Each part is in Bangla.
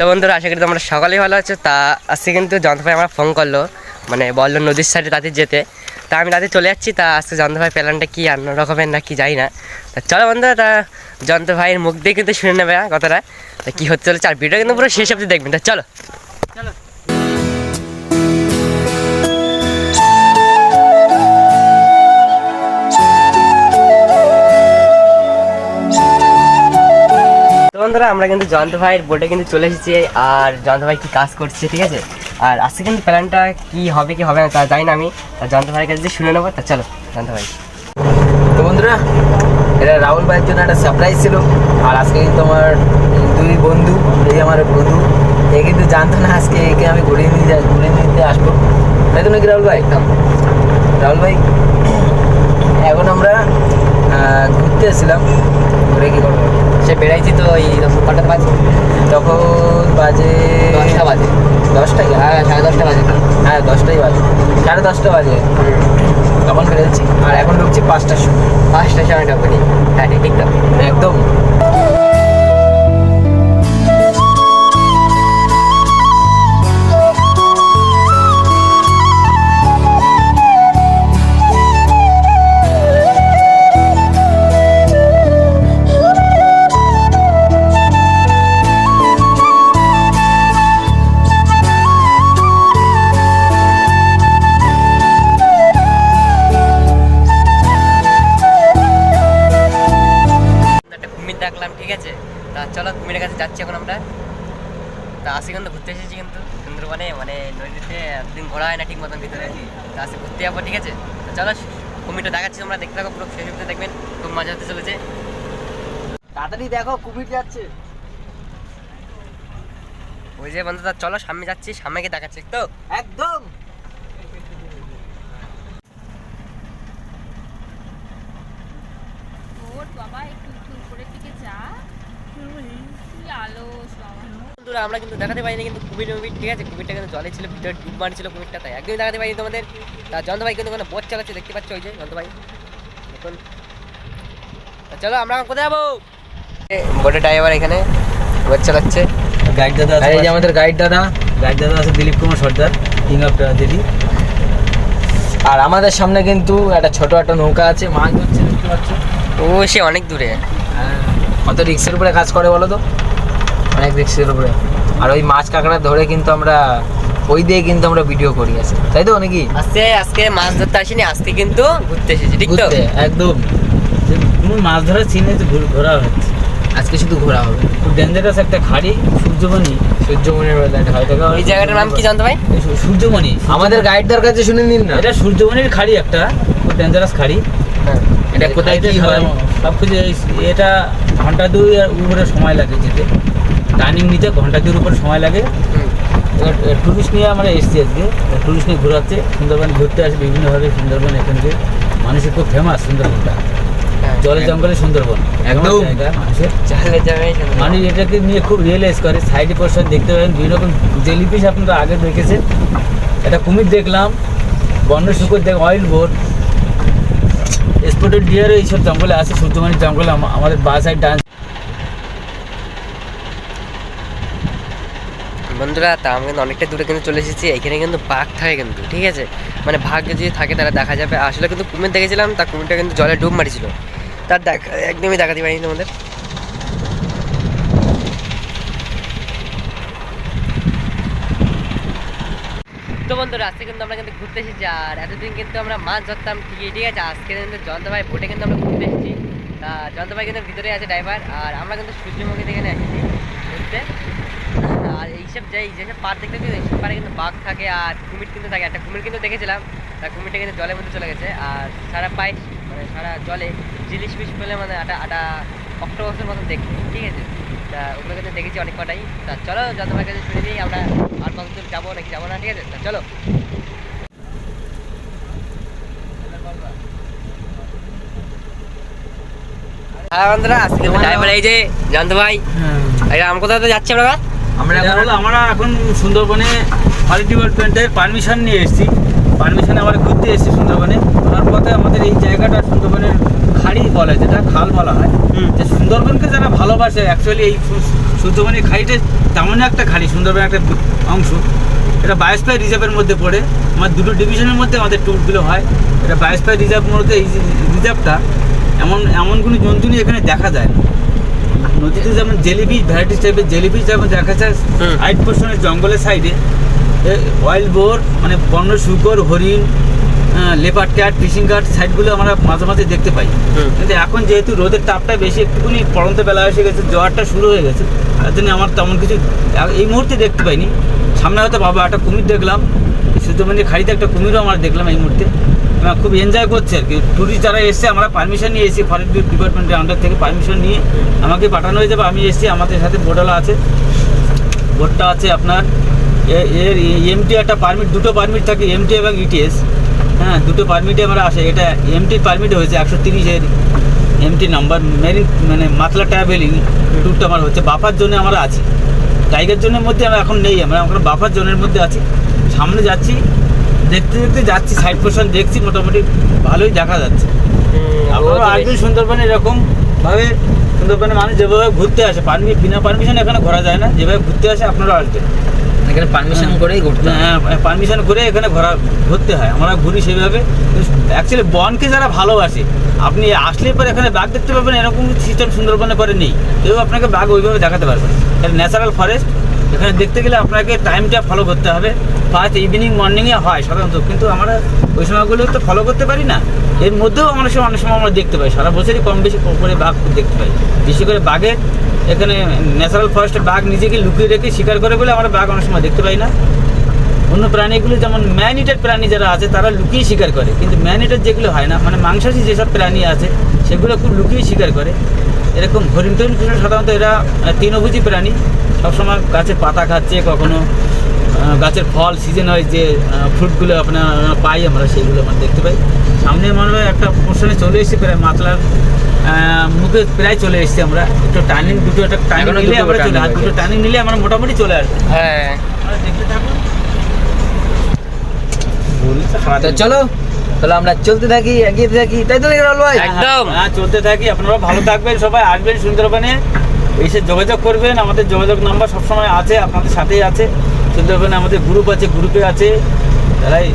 তো বন্ধুরা আশা করি তোমরা সকালেই ভালো আছো। তা আজকে কিন্তু ভাই আমার ফোন করল মানে বলল নদীর সাইডে তাদের যেতে। তা আমি রাতে চলে যাচ্ছি তা আজকে ভাই প্ল্যানটা কী অন্য রকমের না কি যাই না। তা চলো বন্ধুরা তা যন্ত্র ভাইয়ের মুখ দিয়ে কিন্তু শুনে নেবে হ্যাঁ, কথাটা। তা কী হতে চলেছে আর ভিডিও কিন্তু পুরো শেষ অব্দি দেখবেন। তা চলো। চলো। বন্ধুরা আমরা কিন্তু জয়ন্ত ভাইয়ের বোটে কিন্তু চলে এসেছি আর জয়ন্ত ভাই কি কাজ করছে ঠিক আছে? আর আজকে কিন্তু প্ল্যানটা কি হবে কি হবে না তা জানি না আমি। তা জয়ন্ত ভাইয়ের কাছে শুনে নেব তা চলো জয়ন্ত ভাই। তো বন্ধুরা এটা রাহুল ভাইয়ের জন্য একটা সারপ্রাইজ ছিল। আর আজকে কিন্তু আমার দুই বন্ধু এই আমার বন্ধু এ কিন্তু জানতো না আজকে একে আমি ঘুরিয়ে নিয়ে যাই ঘুরিয়ে নিতে আসব। তাই তো নাকি রাহুল ভাই? রাহুল ভাই এখন আমরা ঘুরতে এসেছিলাম। ঘুরে কি করব। সে বেড়াইছি তো এই কটা বাজে। তখন বাজে দশটা বাজে। দশটা কি হ্যাঁ সাড়ে দশটা বাজে। হ্যাঁ দশটাই বাজে। সাড়ে দশটা বাজে। তখন বেরোচ্ছি। আর এখন ঢুকছি পাঁচটার সময়। পাঁচটা সময় নটা হ্যাঁ ঠিক ঠিক একদম। কুমিরের কাছে যাচ্ছি এখন আমরা। তা আসি কিন্তু ঘুরতে এসেছি কিন্তু সুন্দরবনে মানে নদীতে একদিন ঘোরা হয় না ঠিক মতন ভিতরে। তা আসি ঘুরতে যাব ঠিক আছে? তো চলো কুমিরটা দেখাচ্ছি তোমরা দেখতে থাকো পুরো শেষ অবধি দেখবেন খুব মজা হতে চলেছে। তাড়াতাড়ি দেখো কুমির যাচ্ছে। ওই যে বন্ধু তা চলো সামনে যাচ্ছি সামনে গিয়ে দেখাচ্ছি তো? একদম। ওর বাবা একটু একটু উপরের দিকে যা বন্ধুরা আমরা কিন্তু দেখাতে পারিনি কিন্তু কুমির মুমির ঠিক আছে? কুমিরটা কিন্তু জলে ছিল ভিতরে ডুব মারছিল কুমিরটা তাই একদমই দেখাতে পারিনি তোমাদের। তা জয়ন্ত ভাই কিন্তু ওখানে বোট চালাচ্ছে দেখতে পাচ্ছ ওই যে জয়ন্ত ভাই? এখন চলো আমরা কোথায় যাব? বোটের ড্রাইভার এখানে বোট চালাচ্ছে। গাইড দাদা আর এই যে আমাদের গাইড দাদা। গাইড দাদা আছে দিলীপ কুমার সর্দার কিং অফ দিদি আর আমাদের সামনে কিন্তু একটা ছোট একটা নৌকা আছে মাছ ধরছে দেখতে পাচ্ছ? ও সে অনেক দূরে। কত রিক্সের উপরে কাজ করে বলো তো? অনেক রিক্সের উপরে। আর ওই মাছ কাঁকড়া ধরে কিন্তু আমরা ওই দিয়ে কিন্তু আমরা ভিডিও করি আছে তাই তো নাকি? আজকে আজকে মাছ ধরতে আসিনি আজকে কিন্তু ঘুরতে এসেছি ঠিক তো? একদম। তুমি মাছ ধরার চিনে তো ঘুর- ঘোরা হচ্ছে। আজকে শুধু ঘোরা হবে। খুব ডেঞ্জারাস একটা খাড়ি সূর্যমণি। সূর্যমণির বেলা একটা এই জায়গাটার নাম কি জানতে ভাই? সূর্যমণি। আমাদের গাইডদার কাছে শুনে নিন না। এটা সূর্যমণির খাড়ি একটা খুব ডেঞ্জারাস খাড়ি। এটা কোথায় কি হয়? সব কিছু এটা ঘণ্টা দুই আর উপরে সময় লাগে যেতে। টার্নিং নিতে ঘণ্টা দুই উপরে সময় লাগে। এবার টুরিস্ট নিয়ে আমরা এসেছি আজকে। টুরিস্ট নিয়ে ঘোরাচ্ছে। সুন্দরবন ঘুরতে আসে বিভিন্নভাবে সুন্দরবন এখানকে মানুষের খুব ফেমাস সুন্দরবনটা। জলে জঙ্গলে সুন্দরবন। একদম। একদম। জায়গা মানুষের। মানুষ এটাকে নিয়ে খুব রিয়েলাইজ করে। সাইডে পোস্টার দেখতে পাবেন। বিভিন্ন রকম জেলিফিশ আপনারা আগে দেখেছেন। একটা কুমির দেখলাম। বন্য শুকুর দেখ অয়েল বোট স্পোর্টেড ডিয়ার এইসব জঙ্গলে আছে। সূর্যমণির জঙ্গলে আমাদের বা সাইড ডান্স বন্ধুরা, তা আমি কিন্তু অনেকটা দূরে কিন্তু চলে এসেছি। এখানে কিন্তু বাঘ থাকে কিন্তু, ঠিক আছে? মানে ভাগ যদি থাকে তারা দেখা যাবে। আসলে কিন্তু কুমির দেখেছিলাম, তা কুমিরটা কিন্তু জলে ডুব মারিছিল। তার দেখা, একদমই দেখাতে পারিনি তোমাদের। তো বন্ধুরা, আজকে কিন্তু আমরা কিন্তু ঘুরতে এসেছি, আর এতদিন কিন্তু আমরা মাছ ধরতাম ঠিকই, ঠিক আছে? আজকে কিন্তু জয়ন্ত ভাই বোটে কিন্তু আমরা ঘুরতে এসেছি। তা জয়ন্ত ভাই কিন্তু ভিতরে আছে ড্রাইভার আর আমরা কিন্তু সূর্যমুখী থেকে এসেছি ঘুরতে। এইসব যাই যেসব পার দেখতে পাচ্ছি এইসব পারে কিন্তু বাঘ থাকে আর কুমির কিন্তু থাকে। একটা কুমির কিন্তু দেখেছিলাম তা কুমিরটা কিন্তু জলের মধ্যে চলে গেছে আর সারা পায়ে মানে সারা জলে জিলিস ফিস পেলে মানে একটা একটা অক্টোপাসের মতন দেখতে ঠিক আছে? তা ওগুলো কিন্তু দেখেছি অনেক কটাই। তা চলো যত ভাই কাছে শুনে নিই আমরা আর কত দূর যাব নাকি যাব না ঠিক আছে? তা চলো। হ্যাঁ বন্ধুরা আজকে ড্রাইভার এই যে জানতো ভাই আম কোথাতে যাচ্ছি আমরা আমরা হলো আমরা এখন সুন্দরবনে কোয়ালিটি ডেভেলপমেন্টের পারমিশন নিয়ে এসেছি। পারমিশনে আমরা ঘুরতে এসেছি সুন্দরবনে। ওনার পথে আমাদের এই জায়গাটা সুন্দরবনের খাড়ি বলে যেটা খাল বলা হয়। যে সুন্দরবনকে যারা ভালোবাসে অ্যাকচুয়ালি এই সুন্দরবনের খাড়িটা তেমন একটা খাড়ি সুন্দরবনের একটা অংশ। এটা বায়োস্ফিয়ার রিজার্ভের মধ্যে পড়ে। আমার দুটো ডিভিশনের মধ্যে আমাদের ট্যুরগুলো হয়। এটা বায়োস্ফিয়ার রিজার্ভের মধ্যে এই রিজার্ভটা এমন এমন কোনো জন্তুনি এখানে দেখা যায় না। নদীতে যেমন জেলিফিশ ভ্যারাইটিস টাইপের জেলিফিশ যেমন দেখা যায় আইট পোর্শনের জঙ্গলের সাইডে অয়েল বোর মানে বন্য শুকর হরিণ লেপার ক্যাট ফিশিং কাট সাইডগুলো আমরা মাঝে মাঝে দেখতে পাই। কিন্তু এখন যেহেতু রোদের তাপটা বেশি একটুখানি পড়ন্ত বেলা এসে গেছে জ্বরটা শুরু হয়ে গেছে তার জন্য আমার তেমন কিছু এই মুহূর্তে দেখতে পাইনি। সামনে হয়তো বাবা একটা কুমির দেখলাম সূর্যমন্দির খাড়িতে একটা কুমিরও আমরা দেখলাম এই মুহূর্তে। খুব এনজয় করছে আর কি। ট্যুরিস্ট যারা এসছে, আমরা পারমিশন নিয়ে এসেছি ফরেস্ট ডিপার্টমেন্টের আন্ডার থেকে পারমিশন নিয়ে। আমাকে পাঠানো হয়ে যাবে আমি এসেছি, আমাদের সাথে বোর্ডওয়ালা আছে। বোর্ডটা আছে আপনার এর এমটি একটা পারমিট দুটো পারমিট থাকে এমটি এবং ইটিএস হ্যাঁ দুটো পারমিটে আমরা আসে। এটা এমটি পারমিট হয়েছে একশো তিরিশের এমটি নাম্বার মেরিন মানে মাতলা ট্রাভেলিং ট্যুরটা আমার হচ্ছে। বাফার জন্য আমরা আছি। টাইগার জোনের মধ্যে আমরা এখন নেই, আমরা এখন বাফার জোনের মধ্যে আছি। সামনে যাচ্ছি দেখতে দেখতে যাচ্ছি সাইড পোর্শন দেখছি মোটামুটি ভালোই দেখা যাচ্ছে। আপনারা আসবেন সুন্দরবনে এরকম ভাবে সুন্দরবনে মানুষ যেভাবে ঘুরতে আসে পারমি বিনা পারমিশন এখানে ঘোরা যায় না যেভাবে ঘুরতে আসে আপনারা আসবেন। এখানে পারমিশন করেই ঘুরতে হ্যাঁ। পারমিশন করে এখানে ঘোরা ঘুরতে হয়। আমরা ঘুরি সেভাবে। অ্যাকচুয়ালি বনকে যারা ভালোবাসে আপনি আসলে পরে এখানে বাঘ দেখতে পাবেন এরকম সিস্টেম সুন্দরবনে পরে নেই। কেউ আপনাকে বাঘ ওইভাবে দেখাতে পারবে এটা ন্যাচারাল ফরেস্ট এখানে দেখতে গেলে আপনাকে টাইমটা ফলো করতে হবে। ফার্স্ট ইভিনিং মর্নিংয়ে হয় সাধারণত কিন্তু আমরা ওই সময়গুলো তো ফলো করতে পারি না। এর মধ্যেও আমরা সময় অনেক সময় আমরা দেখতে পাই। সারা বছরই কম বেশি করে বাঘ দেখতে পাই। বেশি করে বাঘের এখানে ন্যাচারাল ফরেস্টে বাঘ নিজেকে লুকিয়ে রেখে শিকার করে বলে আমরা বাঘ অনেক সময় দেখতে পাই না। অন্য প্রাণীগুলো যেমন ম্যান ইটার প্রাণী যারা আছে তারা লুকিয়ে শিকার করে। কিন্তু ম্যান ইটার যেগুলো হয় না মানে মাংসাশী যেসব প্রাণী আছে সেগুলো খুব লুকিয়ে শিকার করে। এরকম হরিণ টরিণ সাধারণত এরা আহ, তৃণভোজী প্রাণী। সবসময় গাছের পাতা খাচ্ছে কখনো গাছের ফল সিজন হয় যে ফ্রুটগুলো আপনার পাই আমরা সেইগুলো আমরা দেখতে পাই। সামনে মনে হয় একটা পোর্শনে চলে এসেছি প্রায় মাতলার মুখে প্রায় চলে এসেছি আমরা। একটু টার্নিং দুটো একটা টার্নিং নিলে আমরা চলে আর দুটো টার্নিং নিলে আমরা মোটামুটি চলে আসব। হ্যাঁ। দেখতে থাকুন। চলো তাহলে আমরা চলতে থাকি এগিয়ে থাকি। তাই তো রাহুল ভাই? একদম। হ্যাঁ চলতে থাকি আপনারা ভালো থাকবেন সবাই আসবেন সুন্দরবনে। এসে যোগাযোগ করবেন, আমাদের যোগাযোগ নাম্বার সবসময় আছে, আপনাদের সাথেই আছে। সুন্দরবনে আমাদের গ্রুপ আছে গ্রুপে আছে। তারাই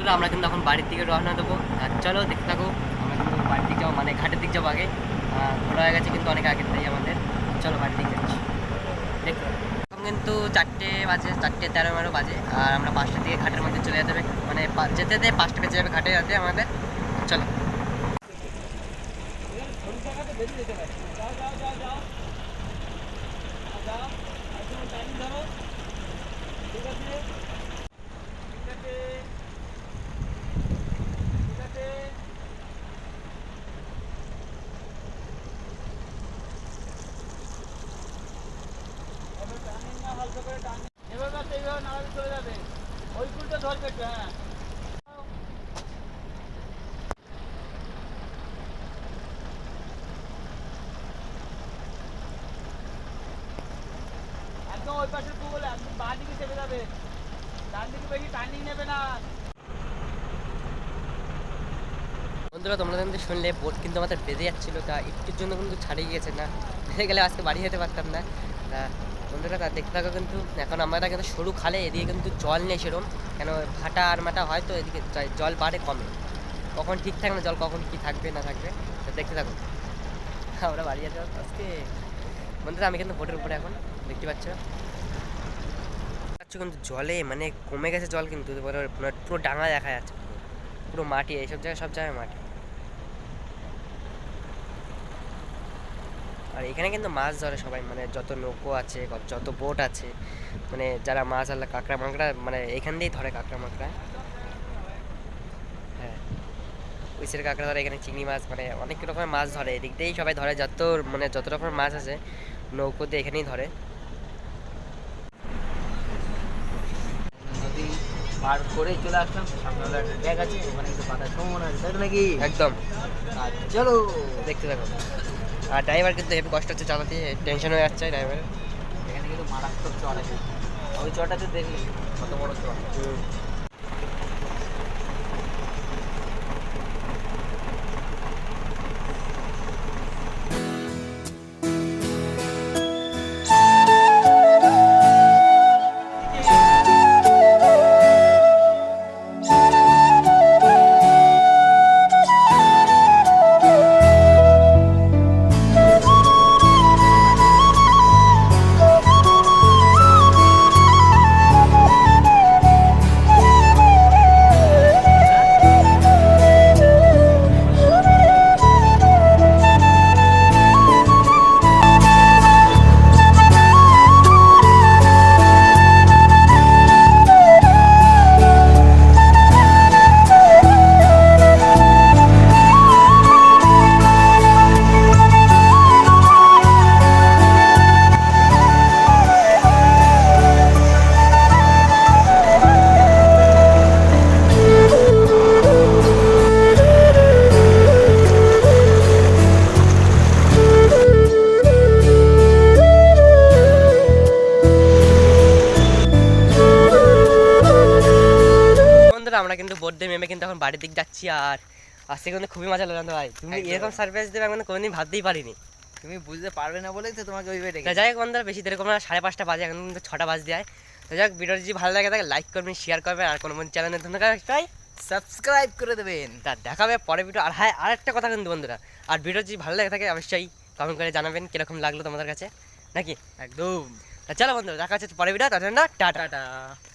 বন্ধুরা, আমরা কিন্তু এখন বাড়ির দিকে রওনা দেবো। আর চলো দেখতে থাকো, আমরা কিন্তু বাড়ির দিক যাব মানে ঘাটের দিক যাব আগে। ঘোরা হয়ে গেছে কিন্তু অনেক আগের থেকে আমাদের। চলো বাড়ির দিকে যাচ্ছি। দেখতে এখন কিন্তু চারটে বাজে, চারটে তেরো মেরো বাজে, আর আমরা পাঁচটার দিকে ঘাটের মধ্যে চলে যেতে হবে। মানে যেতে যেতে পাঁচটা বেজে যাবে ঘাটে যাতে আমাদের। চলো। একদম ওই বেশি নেবে না। বন্ধুরা, তোমরা কিন্তু শুনলে, বোট কিন্তু আমাদের বেঁধে যাচ্ছিল। তা একটুর জন্য কিন্তু ছাড়িয়ে গেছে না। বেঁধে গেলে আজকে বাড়ি যেতে পারতাম না। বন্ধুরা, তা দেখতে থাকো কিন্তু। এখন আমরা কিন্তু সরু খালে, এদিকে কিন্তু জল নেই সেরকম কেন, ভাটা আর মাটা হয় তো, এদিকে জল বাড়ে কমে। কখন ঠিক থাকে না, জল কখন কি থাকবে, না থাকবে, তা দেখতে থাকো। আমরা বাড়ি যেতে আজকে। বন্ধুরা, আমি কিন্তু বোটের উপরে এখন, দেখতে পাচ্ছ? পাচ্ছ কিন্তু জলে মানে কমে গেছে জল কিন্তু পুরো ডাঙা দেখা যাচ্ছে। পুরো মাটি, এইসব জায়গায়, সব জায়গায় মাটি। আর এখানে কিন্তু মাছ ধরে সবাই মানে যত নৌকো আছে যত বোট আছে মানে যারা মাছ আল্লাহ কাঁকড়া মাকড়া মানে এখান দিয়েই ধরে কাঁকড়া মাকড়া। হ্যাঁ। উইসের কাঁকড়া ধরে এখানে চিংড়ি মাছ মানে অনেক রকমের মাছ ধরে। এদিক দিয়েই সবাই ধরে যত মানে যত রকমের মাছ আছে নৌকো দিয়ে এখানেই ধরে। নদী পার করে চলে আসলাম। সামনে একটা ড্যাগ আছে ওখানে পাতার সম্ভাবনা আছে তাই নাকি? একদম। চলো। দেখতে থাকো। আর ড্রাইভার কিন্তু হেভি কষ্ট হচ্ছে চালাতে টেনশন হয়ে যাচ্ছে ড্রাইভারের এখানে কিন্তু মারাত্মক চড় আছে। ওই চড়টাতে দেখলি কত বড় চড় এখন বাড়ির দিক যাচ্ছি আর আজকে কিন্তু খুবই মজা লাগল ভাই। তুমি এরকম সারপ্রাইজ দেবে আমি কোনোদিন ভাবতেই পারিনি। তুমি বুঝতে পারবে না বলেই তো তোমাকে ওইভাবে তা ডেকে যাই হোক বন্ধুরা বেশি দেরি করব না সাড়ে পাঁচটা বাজে এখন কিন্তু ছটা বাজ দেয় তো যাই হোক ভিডিওটি যদি ভালো লাগে থাকে লাইক করবেন শেয়ার করবেন আর কোনো চ্যানেল তাই সাবস্ক্রাইব করে দেবেন। তা দেখাবে পরে ভিডিও আর হ্যাঁ আর একটা কথা কিন্তু বন্ধুরা আর ভিডিও যদি ভালো লাগে থাকে অবশ্যই কমেন্ট করে জানাবেন কীরকম লাগল তোমাদের কাছে নাকি? একদম। তা চলো বন্ধুরা দেখা হচ্ছে পরে ভিডিও তার জন্য টাটা। টাটা।